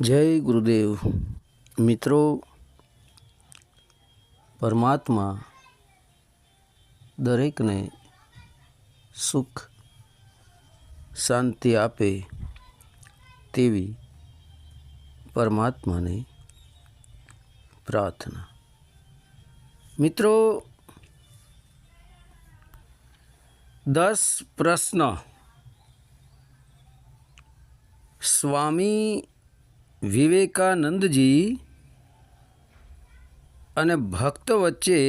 જય ગુરુદેવ. મિત્રો, પરમાત્મા દરેકને સુખ, શાંતિ આપે તેવી પરમાત્માને પ્રાર્થના. મિત્રો, દસ પ્રશ્ન. સ્વામી વિવેકાનંદજી અને ભક્ત વચ્ચે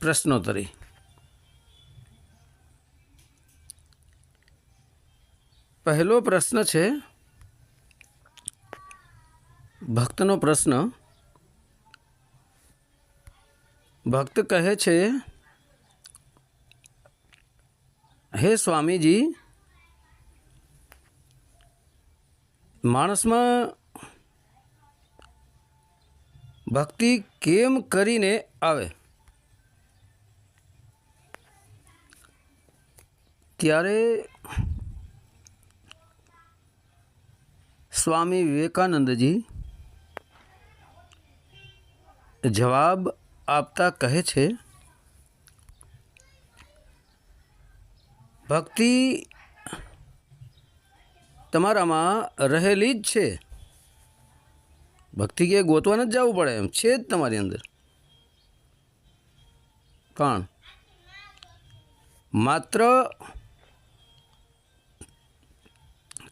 પ્રશ્નોત્તરી. પહેલો પ્રશ્ન છે, ભક્તનો પ્રશ્ન, ભક્ત કહે છે, હે સ્વામીજી માણસમાં ભક્તિ કેમ કરીને આવે? ત્યારે સ્વામી વિવેકાનંદજી જવાબ આપતા કહે છે ભક્તિ તમારામાં રહેલી જ છે. ભક્તિ કે ગોતવા નથી જવું પડે એમ. છે જ તમારી અંદર. પણ માત્ર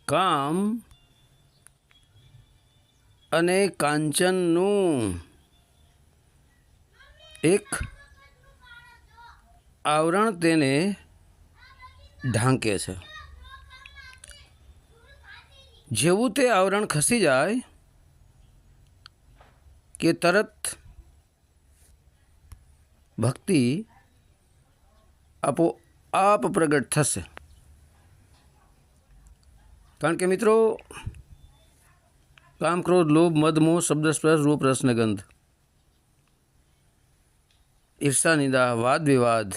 કામ અને કાંચનનું એક આવરણ તેને ઢાંકે છે. જેવું તે આવરણ ખસી જાય કે તરત ભક્તિ આપો આપ પ્રગટ થશે. કારણ કે મિત્રો, કામ, ક્રોધ, લોભ, મદ, મોહ, શબ્દ, સ્પર્શ, રૂપ રસને ગંધ, ઈર્ષા, નિંદા, વાદ, વિવાદ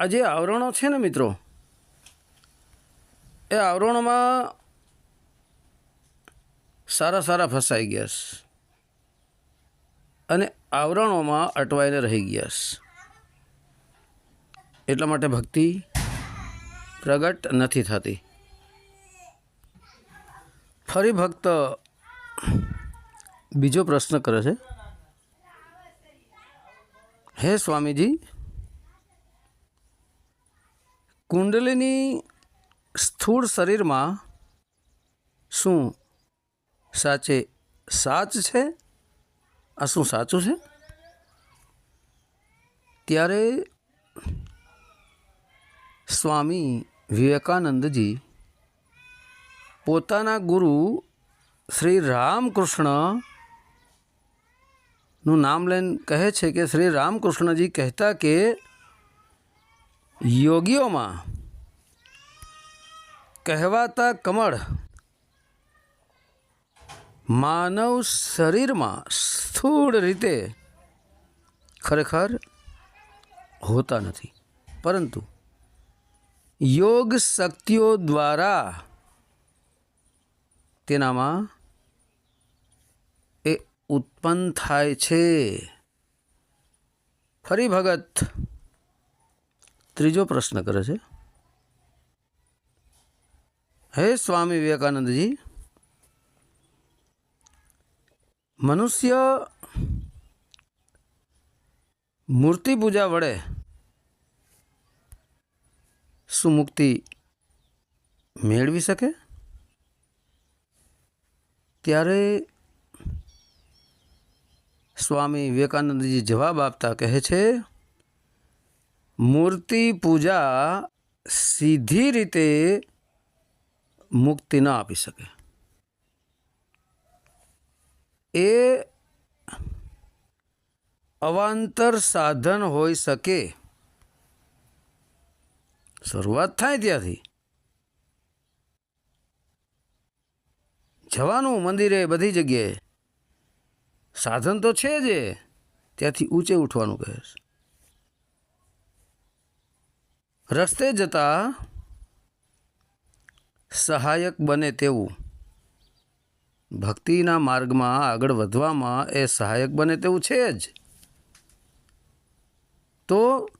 આ જે આવરણો છે ને મિત્રો એ આવરણોમાં સારા સારા ફસાઈ ગયા અને આવરણોમાં અટવાઈને રહી ગયા એટલા માટે ભક્તિ પ્રગટ નથી થતી. ફરી ભક્ત બીજો પ્રશ્ન કરે છે. હે સ્વામીજી, કુંડલીની સ્થૂળ શરીરમાં શું સાચે સાચ છે? આ શું સાચું છે? ત્યારે સ્વામી વિવેકાનંદજી પોતાના ગુરુ શ્રી રામકૃષ્ણનું નામ લઈને કહે છે કે શ્રી રામકૃષ્ણજી કહેતા કે યોગીઓમાં કહેવાતા કમળ. માનવ શરીરમાં સ્થૂળ રીતે ખરેખર હોતા નથી. પરંતુ યોગ શક્તિઓ દ્વારા તેનામાં એ ઉત્પન્ન થાય છે. ફરી ભગત ત્રીજો પ્રશ્ન કરે છે. હે સ્વામી વિવેકાનંદજી, મનુષ્ય મૂર્તિ પૂજા વડે શું મુક્તિ મેળવી શકે? ત્યારે સ્વામી વિવેકાનંદજી જવાબ આપતા કહે છે, મૂર્તિ પૂજા સીધી રીતે મુક્તિ ન આપી શકે. એ અવાંતર સાધન હોઈ શકે. શરૂઆત થાય ત્યાંથી. જવાનું મંદિરે બધી જગ્યાએ. સાધન તો છે જ ત્યાંથી ઊંચે ઉઠવાનું કહે છે રસ્તે જતા સહાયક બને તેવું. ભક્તિના માર્ગમાં આગળ વધવામાં એ સહાયક બને તેવું છે જ. તો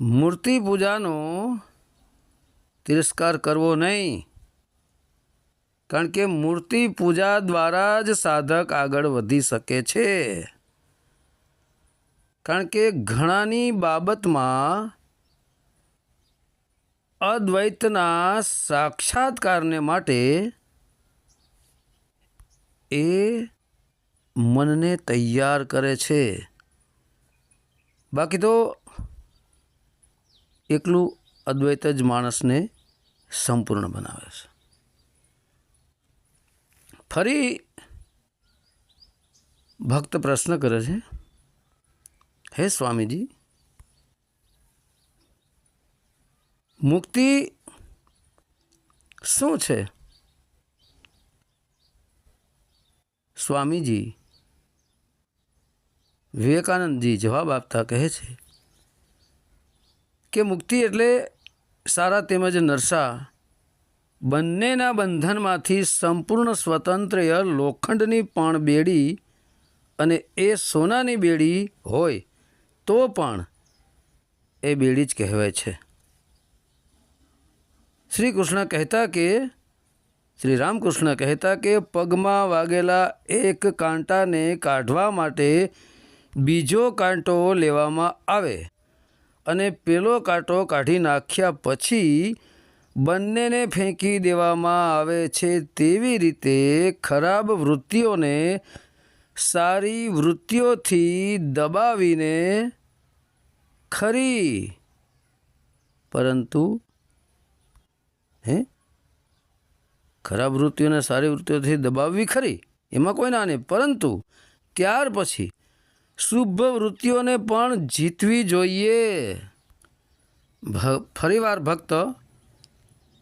મૂર્તિ પૂજાનો તિરસ્કાર કરવો નહીં. કારણ કે મૂર્તિ પૂજા દ્વારા જ સાધક આગળ વધી શકે છે. કારણ કે ઘણાની બાબતમાં અદ્વૈતના સાક્ષાત્કારને માટે એ મનને તૈયાર કરે છે. બાકી તો એકલું અદ્વૈત જ માણસને સંપૂર્ણ બનાવે છે. ફરી ભક્ત પ્રશ્ન કરે છે, હે સ્વામીજી મુક્તિ શું છે? સ્વામીજી, વિવેકાનંદજી જવાબ આપતા કહે છે કે મુક્તિ એટલે સારા તેમજ નરસા બંનેના બંધનમાંથી સંપૂર્ણ સ્વતંત્ર લોખંડની પણ બેડી અને એ સોનાની બેડી હોય તો પણ એ બેડી જ કહેવાય છે. શ્રી કૃષ્ણ કહેતા કે શ્રી રામકૃષ્ણ કહેતા કે, પગમાં વાગેલા એક કાંટાને કાઢવા માટે બીજો કાંટો લેવામાં આવે અને પેલો કાંટો કાઢી નાખ્યા પછી બંનેને ફેંકી દેવામાં આવે છે તેવી રીતે ખરાબ વૃત્તિઓને સારી વૃત્તિઓથી દબાવીને ખરી. પરંતુ હે? ખરાબ વૃત્તિઓને સારી વૃત્તિઓથી દબાવવી ખરી? એમાં કોઈ ના નહીં પરંતુ ત્યાર પછી શુભ વૃત્તિઓને પણ જીતવી જોઈએ. ફરીવાર ભક્ત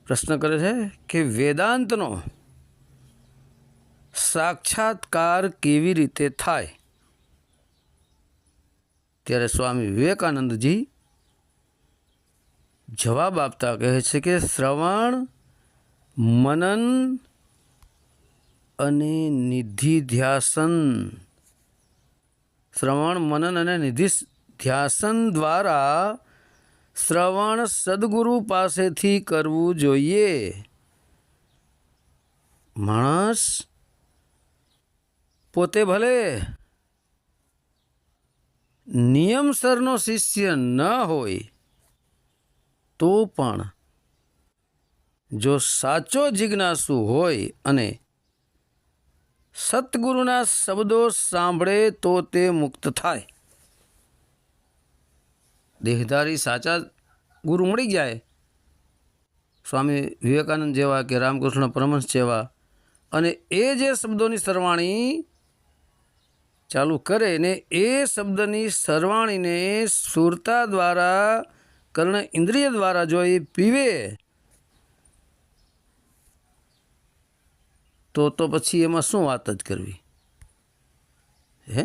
પ્રશ્ન કરે છે કે વેદાંતનો સાક્ષાત્કાર કેવી રીતે થાય? ત્યારે સ્વામી વિવેકાનંદજી જવાબ આપતા કહે છે કે શ્રવણ, મનન અને નિધિધ્યાસન. શ્રવણ, મનન અને નિધિ ધ્યાસન દ્વારા શ્રવણ સદગુરુ પાસેથી કરવું જોઈએ. માણસ પોતે ભલે નિયમસરનો શિષ્ય ન હોય તો પણ જો સાચો જિજ્ઞાસુ હોય અને સતગુરુના શબ્દો સાંભળે તો તે મુક્ત થાય. દેહધારી સાચા ગુરુ મળી જાય. સ્વામી વિવેકાનંદ જેવા કે રામકૃષ્ણ પરમહંસ જેવા અને એ જે શબ્દોની સરવાણી ચાલુ કરે ને એ શબ્દની સરવાણીને સુરતા દ્વારા કર્ણ ઇન્દ્રિય દ્વારા જો એ પીવે, તો તો પછી એમાં શું વાત જ કરવી? હે?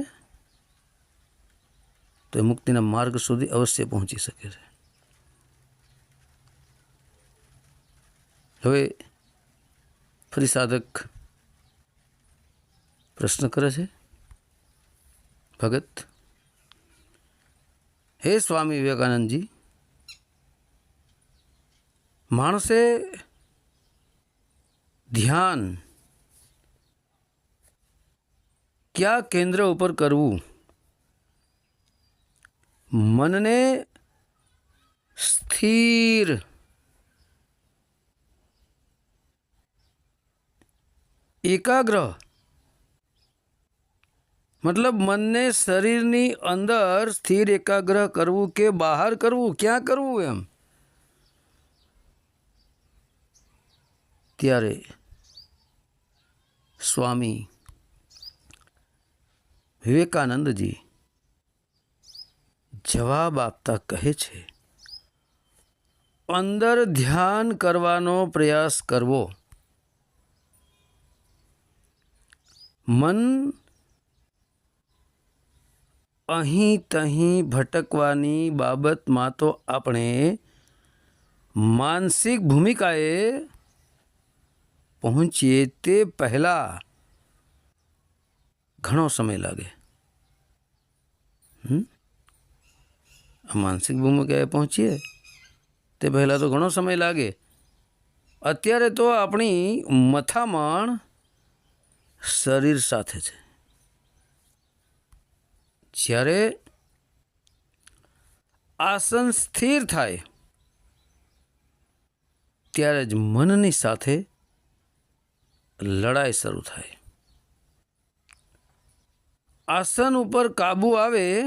તો એ મુક્તિના માર્ગ સુધી અવશ્ય પહોંચી શકે છે. હવે ફરી સાધક પ્રશ્ન કરે છે. ભગત, હે સ્વામી વિવેકાનંદજી માણસે ધ્યાન કયા કેન્દ્ર ઉપર કરવું? મનને સ્થિર એકાગ્ર મતલબ મનને શરીરની અંદર સ્થિર એકાગ્ર કરવું કે બહાર કરવું? ક્યાં કરવું એમ? ત્યારે સ્વામી વિવેકાનંદજી જવાબ આપતા કહે છે, અંદર ધ્યાન કરવાનો પ્રયાસ કરવો. મન અહીં તહીં ભટકવાની બાબતમાં તો આપણે માનસિક ભૂમિકાએ પહોંચીએ તે પહેલાં ઘણો સમય લાગે? આ માનસિક ભૂમિકાએ પહોંચીએ? તે પહેલાં તો ઘણો સમય લાગે. અત્યારે તો આપણી મથામણ શરીર સાથે છે. જ્યારે આસન સ્થિર થાય, ત્યારે જ મનની સાથે લડાઈ શરૂ થાય. આસન ઉપર કાબુ આવે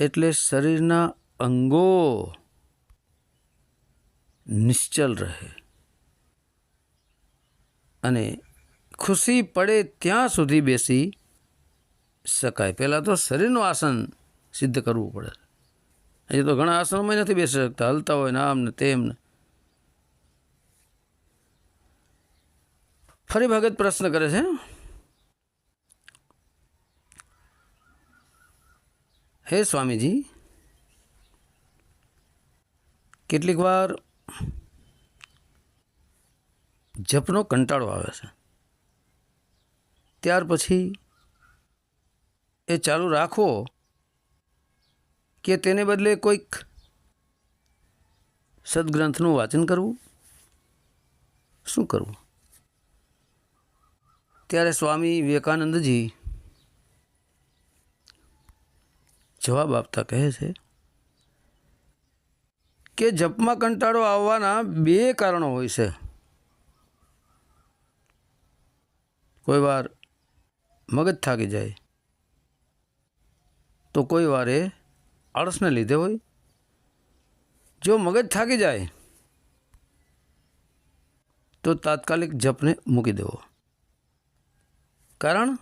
એટલે શરીરના અંગો નિશ્ચલ રહે. અને ખુશી પડે ત્યાં સુધી બેસી શકાય. પહેલાં તો શરીરનું આસન સિદ્ધ કરવું પડે. હજી તો ઘણા આસનોમાં નથી બેસી શકતા. હલતા હોય ને આમ ને તેમ ને. ફરી ભગત પ્રશ્ન કરે છે. હે સ્વામીજી, કેટલીક વાર જપનો કંટાળો આવે છે. ત્યાર પછી એ ચાલુ રાખવો કે તેને બદલે કોઈક સદગ્રંથનું વાંચન કરવું. શું કરવું? ત્યારે સ્વામી વિવેકાનંદજી જવાબ આપતા કહે છે કે જપમાં કંટાળો આવવાના બે કારણો હોય છે. કોઈ વાર મગજ થાકી જાય તો કોઈ વારે આળસને લીધે હોય. જો મગજ થાકી જાય તો તાત્કાલિક જપને મૂકી દેવો. કારણ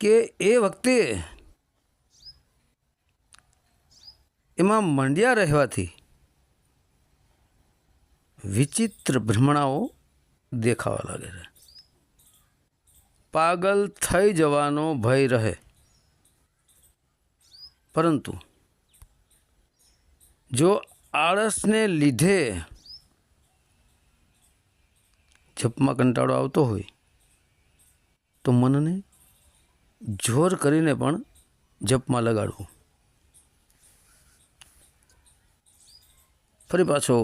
કે એ વખતે એમાં મંડ્યા રહેવાથી વિચિત્ર ભ્રમણાઓ દેખાવા લાગે છે. પાગલ થઈ જવાનો ભય રહે. પરંતુ જો આળસને લીધે જપમાં કંટાળો આવતો હોય તો મનને જોર કરીને પણ જપમાં લગાડવું. ફરી પાછો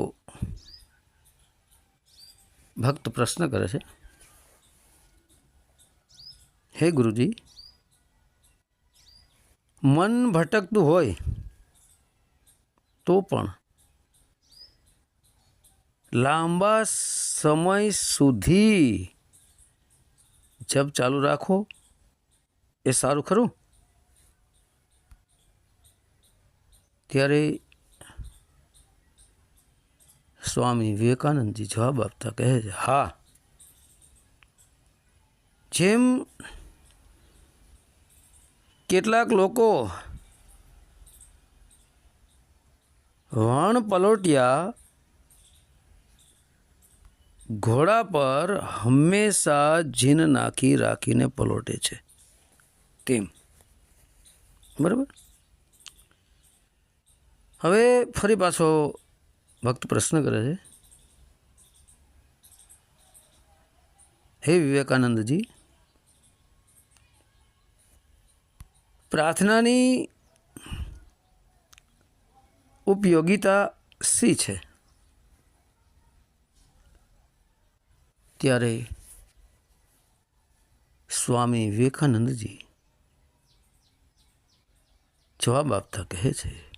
ભક્ત પ્રશ્ન કરે છે, હે ગુરુજી, મન ભટકતું હોય તો પણ લાંબા સમય સુધી જપ ચાલુ રાખો, એ સારું ખરું? ત્યારે સ્વામી વિવેકાનંદજી જવાબ આપતા કહે છે, હા. જેમ કેટલાક લોકો વણ પલોટિયા ઘોડા પર હંમેશા જીન નાખી રાખીને પલોટે છે. તેમ બરાબર? હવે ફરી પાછો ભક્ત પ્રશ્ન કરે છે. હે વિવેકાનંદજી, પ્રાર્થનાની ઉપયોગિતા શી છે? ત્યારે સ્વામી વિવેકાનંદજી જવાબ આપતા કહે છે,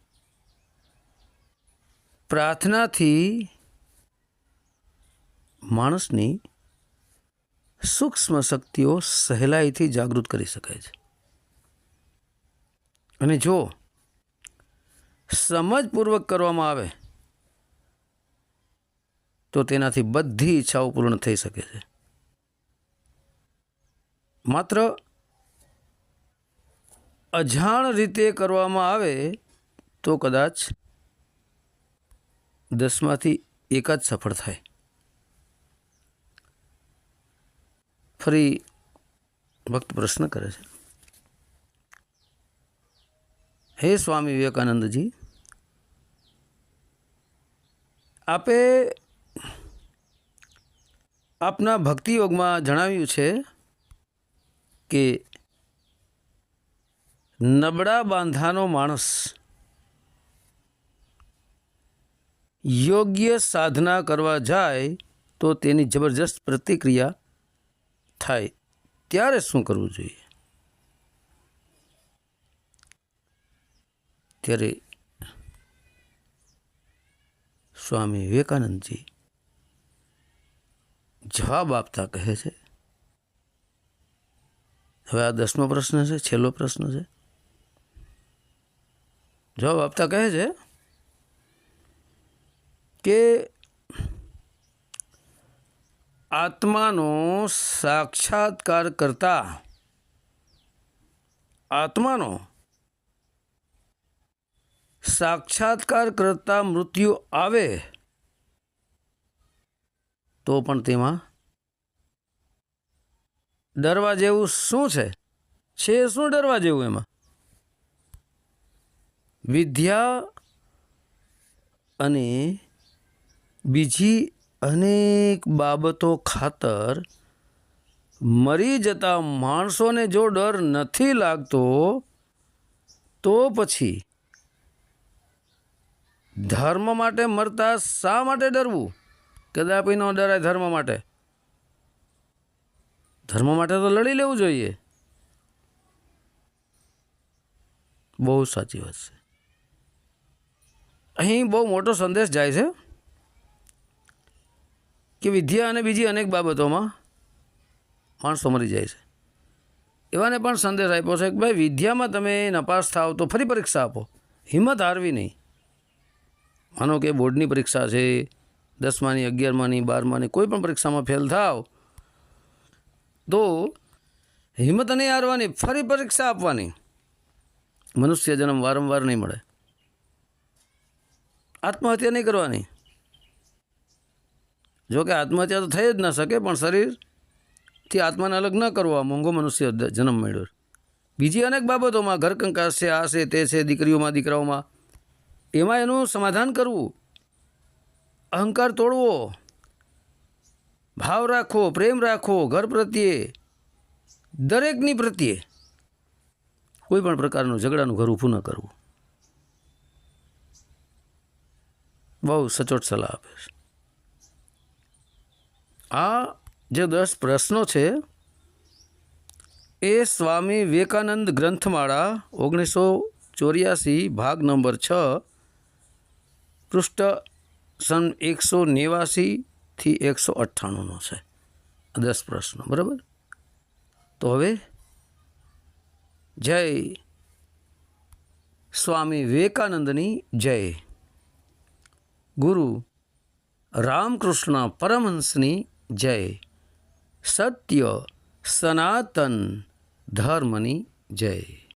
પ્રાર્થનાથી માણસની સૂક્ષ્મ શક્તિઓ સહેલાઈથી જાગૃત કરી શકાય છે. અને જો સમજપૂર્વક કરવામાં આવે તો તેનાથી બધી ઈચ્છાઓ પૂર્ણ થઈ શકે છે. માત્ર અજાણ રીતે કરવામાં આવે તો કદાચ દસમાંથી એક જ સફળ થાય. ફરી ભક્ત પ્રશ્ન કરે છે. હે સ્વામી વિવેકાનંદજી, આપે આપના ભક્તિ યોગમાં જણાવ્યું છે કે નબળા બાંધાનો માણસ યોગ્ય સાધના કરવા જાય તો તેની જબરજસ્ત પ્રતિક્રિયા થાય. ત્યારે શું કરવું જોઈએ? ત્યારે સ્વામી વિવેકાનંદજી જવાબ આપતા કહે છે? હવે આ દસમો પ્રશ્ન છે, છેલ્લો પ્રશ્ન છે. જવાબ આપતા કહે છે કે આત્માનો સાક્ષાત્કાર કરતા આત્માનો સાક્ષાત્કાર કરતા મૃત્યુ આવે તો પણ તેમાં ડરવા જેવું શું છે? છે શું ડરવા જેવું એમાં? વિદ્યા અને બીજી અનેક બાબતો ખાતર મરી જતા માણસોને જો ડર નથી લાગતો, તો પછી ધર્મ માટે મરતા શા માટે ડરવું? કદાપી ન ડરાય ધર્મ માટે. ધર્મ માટે તો લડી લેવું જોઈએ. બહુ સાચી વાત છે. અહીં બહુ મોટો સંદેશ જાય છે કે વિદ્યા અને બીજી અનેક બાબતોમાં માણસો મરી જાય છે. એવાને પણ સંદેશ આપ્યો છે કે ભાઈ વિદ્યામાં તમે નપાસ થાવ તો ફરી પરીક્ષા આપો. હિંમત હારવી નહીં. માનો કે બોર્ડની પરીક્ષા છે દસમાની, અગિયારમાની, બારમાની કોઈ પણ પરીક્ષામાં ફેલ થાવ, તો હિંમત નહીં હારવાની, ફરી પરીક્ષા આપવાની. મનુષ્ય જન્મ વારંવાર નહીં મળે. આત્મહત્યા નહીં કરવાની. જો કે આત્મહત્યા તો થઈ જ ન શકે, પણ શરીરથી આત્માને અલગ ન કરવો મોંઘો મનુષ્ય જન્મ મળ્યો બીજી અનેક બાબતોમાં ઘરકંકાસ છે, આ છે, તે છે, દીકરીઓમાં, દીકરાઓમાં. એમાં એનું સમાધાન કરવું. અહંકાર તોડવો. ભાવ રાખો, પ્રેમ રાખો, ઘર પ્રત્યે, દરેકની પ્રત્યે. કોઈ પણ પ્રકારનું ઝઘડાનું ઘર ઊભું ન કરવું. બહુ સચોટ સલાહ આપે છે. આ જે દસ પ્રશ્નો છે, એ સ્વામી વિવેકાનંદ ગ્રંથમાળા ઓગણીસો ચોર્યાસી ભાગ નંબર છ, પૃષ્ઠ સન એકસો નેવાસીથી એકસો અઠ્ઠાણુંનો છે. દસ પ્રશ્નો, બરાબર? તો હવે જય સ્વામી વિવેકાનંદની જય. ગુરુ રામકૃષ્ણ પરમહંસની જય. સત્ય સનાતન ધર્મની જય.